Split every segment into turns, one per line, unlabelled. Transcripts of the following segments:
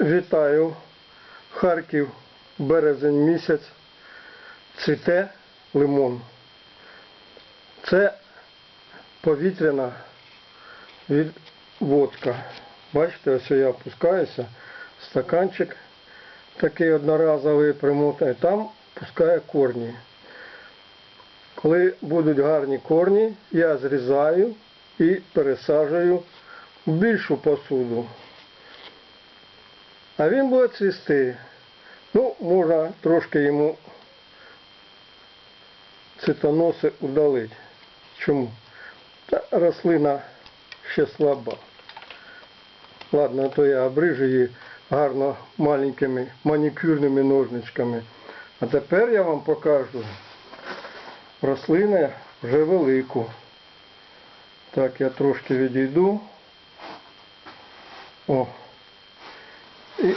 Вітаю. Харків, березень місяць. Цвіте лимон. Це повітряна відводка. Бачите, ось я опускаюся, стаканчик такий одноразовий примотаний, там пускає корні. Коли будуть гарні корні, я зрізаю і пересаджую в більшу посуду. А він буде цвісти. Ну, можна трошки йому цитоноси удалити. Чому? Та рослина ще слаба. Ладно, то я обрижу її гарно маленькими манікюрними ножничками. А тепер я вам покажу рослину вже велику. Так, я трошки відійду. О. І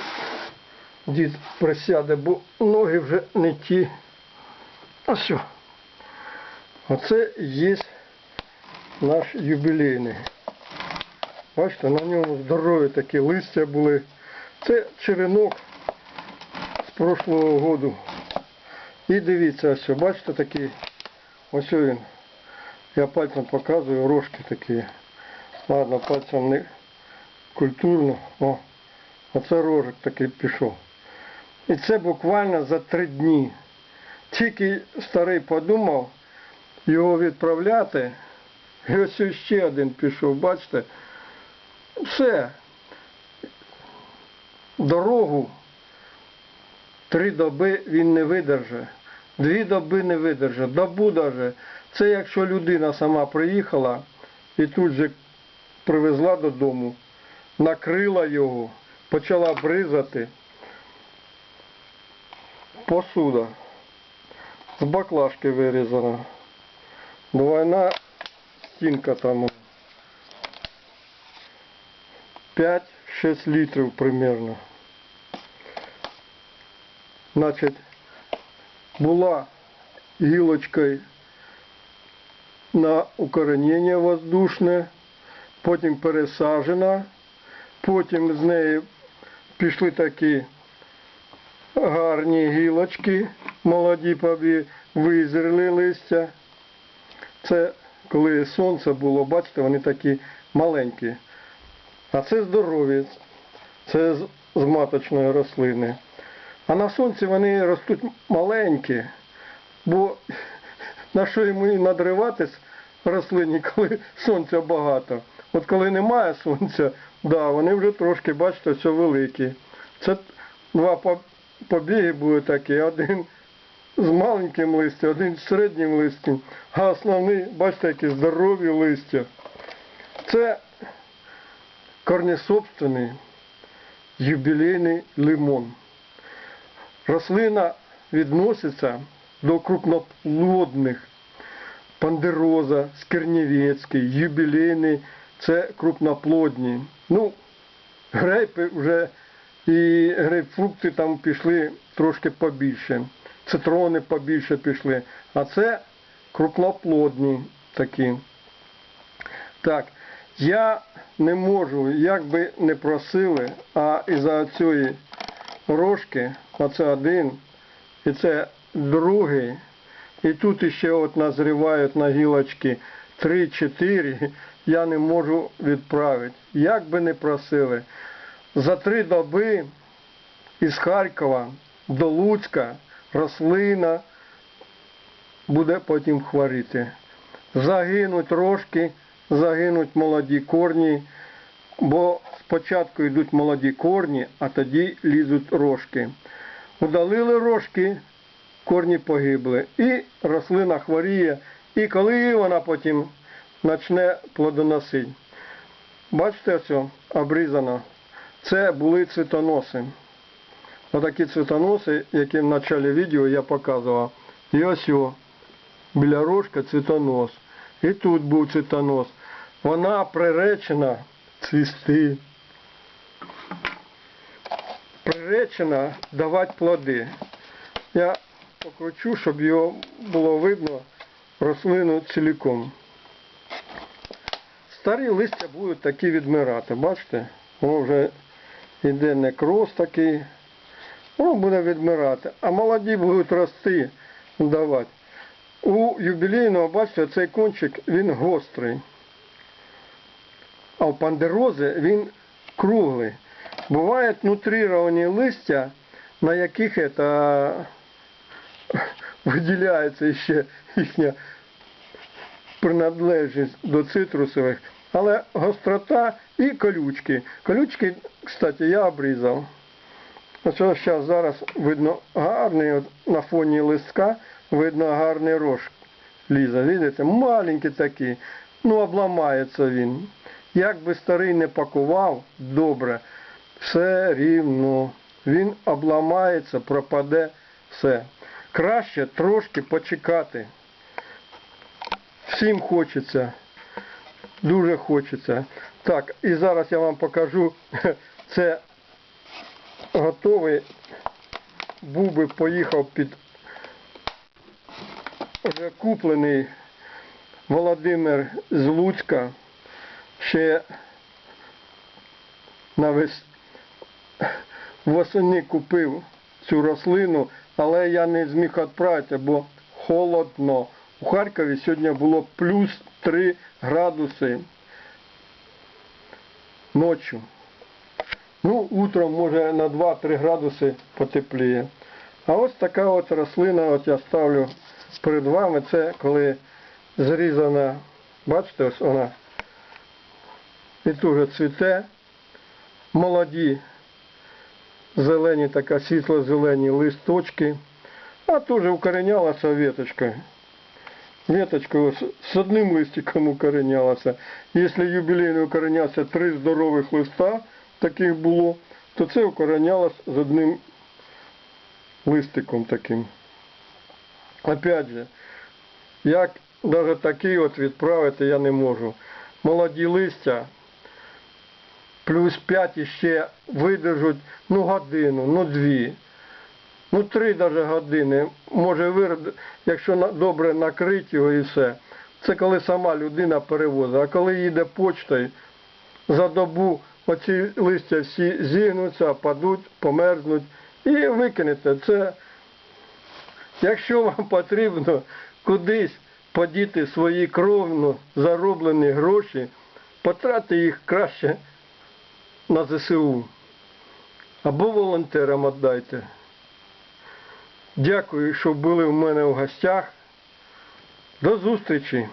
дід присяде, бо ноги вже не ті. А що? Оце є наш юбілейний. Бачите, на ньому здорові такі листя були. Це черенок з прошлого году. І дивіться, ось, бачите такий, ось він. Я пальцем показую, рожки такі. Ладно, пальцем не культурно. О, оце рожик такий пішов. І це буквально за три дні. Тільки старий подумав його відправляти. І ось ще один пішов, бачите? Все. Дорогу три доби він не видержить. Дві доби не видержить, добу даже. Це якщо людина сама приїхала і тут же привезла додому, накрила його, почала бризати. Посуда з баклажки вирізана. Двойна стінка там. 5-6 літрів примерно. Значить, була гілочкою на укоренення воздушне, потім пересаджена, потім з неї пішли такі гарні гілочки, молоді побі визріли листя. Це коли сонце було, бачите, вони такі маленькі. А це здорові, це з маточної рослини. А на сонці вони ростуть маленькі, бо на що йому і надриватись рослині, коли сонця багато. От коли немає сонця, да, вони вже трошки, бачите, все великі. Це два побіги будуть такі, один з маленьким листям, один з середнім листям, а основний, бачите, які здорові листя. Це корнесобственний юбілейний лимон. Рослина відноситься до крупноплодних пандероза, скернєвецький, юбілейний, це крупноплодні. Ну, грейпи вже і грейпфрукти там пішли трошки побільше, цитрони побільше пішли, а це крупноплодні такі. Так, я не можу, як би не просили, а із-за цієї рожки, оце один, і це другий, і тут іще от назрівають на гілочки 3-4, я не можу відправити. Як би не просили. За три доби із Харкова до Луцька рослина буде потім хворіти. Загинуть рожки, загинуть молоді корні, бо спочатку йдуть молоді корні, а тоді лізуть рожки. Удалили рожки, корні погибли. І рослина хворіє, і коли вона потім почне плодоносити. Бачите, ось обрізано. Це були цвітоноси. Отакі цвітоноси, які в початку відео я показував. І ось о, біля рожка цвітонос. І тут був цвітонос. Вона приречена цвісти. Приречена давати плоди. Я покручу, щоб його було видно рослину ціліком. Старі листя будуть такі відмирати, бачите? Воно вже іде некроз такий, воно буде відмирати. А молоді будуть рости, давати. У юбілейного, бачите, цей кончик він гострий. А у пандерози він круглий. Бувають нутрировані листя, на яких это виділяється ще їхня принадлежність до цитрусових, але гострота і колючки. Колючки, кстати, я обрізав. Зараз зараз видно гарний от, на фоні листка, видно гарний рожк лізе. Видите, маленький такий, ну обламається він. Як би старий не пакував, добре, все рівно. Він обламається, пропаде все. Краще трошки почекати. Всім хочеться. Дуже хочеться. Так, і зараз я вам покажу. Це готовий. Був би поїхав під вже куплений Володимир з Луцька. Ще навес восени купив цю рослину, але я не зміг відправити, бо холодно. У Харкові сьогодні було плюс 3 градуси ночі. Ну, утром може на 2-3 градуси потепліє. А ось така от рослина, от я ставлю перед вами, це коли зрізана, бачите, ось вона і дуже цвіте, молоді, зелені, така світло-зелені листочки, а теж укоренялася веточка. Веточка з одним листиком укоренялася. Якщо юбілейний укоренявся три здорових листа, таких було, то це укоренялось з одним листиком таким. Опять же, як навіть такий от відправити я не можу. Молоді листя плюс 5 іще видержуть ну годину, ну дві. Ну, три навіть години. Може вир... якщо добре накрити його і все. Це коли сама людина перевозить. А коли їде почтою, за добу оці листя всі зігнуться, падуть, померзнуть і викинете. Це, якщо вам потрібно кудись подіти свої кровно зароблені гроші, потратьте їх краще на ЗСУ. Або волонтерам віддайте. Дякую, що були в мене в гостях. До зустрічі!